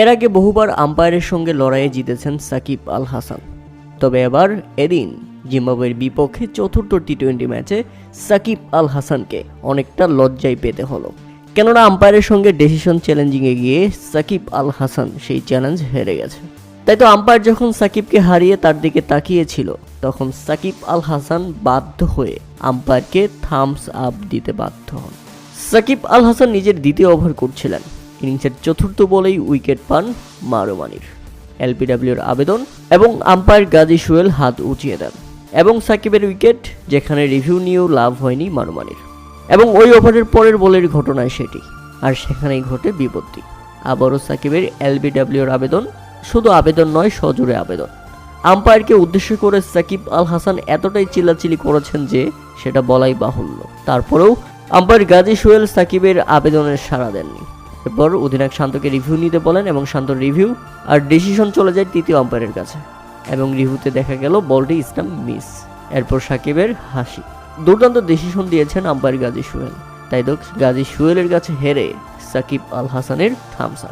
এর আগে বহুবার আম্পায়ারের সঙ্গে লড়াইয়ে জিতেছেন সাকিব আল হাসান তবে এবার এদিন জিম্বাবুয়ের বিপক্ষে চতুর্থ টি টোয়েন্টি ম্যাচে সাকিব আল হাসানকে অনেকটা লজ্জায় পেতে হলো। কেননা আম্পায়ারের সঙ্গে ডেসিশন চ্যালেঞ্জিংয়ে গিয়ে সাকিব আল হাসান সেই চ্যালেঞ্জ হেরে গেছে। তাই তো আম্পায়ার যখন সাকিবকে হারিয়ে তার দিকে তাকিয়েছিল, তখন সাকিব আল হাসান বাধ্য হয়ে আম্পায়ারকে থামস আপ দিতে বাধ্য হন। সাকিব আল হাসান নিজের দ্বিতীয় ওভার করছিলেন। ইনিংসের চতুর্থ বলেই উইকেট পান মারোমানির। এলপিডব্লিউর আবেদন এবং আম্পায়ার গাজী সুয়েল হাত উঁচিয়ে দেন এবং সাকিবের উইকেট, যেখানে রিভিউ নিয়েও লাভ হয়নি মারোমানির। এবং ওই ওভারের পরের বলের ঘটনায় সেটি, আর সেখানেই ঘটে বিপত্তি। আবারও সাকিবের এলবিডব্লিউর আবেদন, শুধু আবেদন নয়, সজোরে আবেদন। আম্পায়ারকে উদ্দেশ্য করে সাকিব আল হাসান এতটাই চিল্লাচিলি করেছেন যে, সেটা বলাই বাহুল্য। তারপরেও আম্পায়ার গাজী সোহেল সাকিবের আবেদনের সাড়া দেননি। এরপর অধিনায়ক শান্তকে রিভিউ নিতে বলেন এবং শান্ত রিভিউ আর ডিসিশন চলে যায় তৃতীয় আম্পায়ারের কাছে। এবং রিভিউতে দেখা গেল বলটি ইসলাম মিস এরপর সাকিবের হাসি। দুর্দান্ত ডিসিশন দিয়েছেন আম্পায়ার গাজী সুয়েল তাই তো গাজী সুয়েলের কাছে হেরে সাকিব আল হাসানের থামস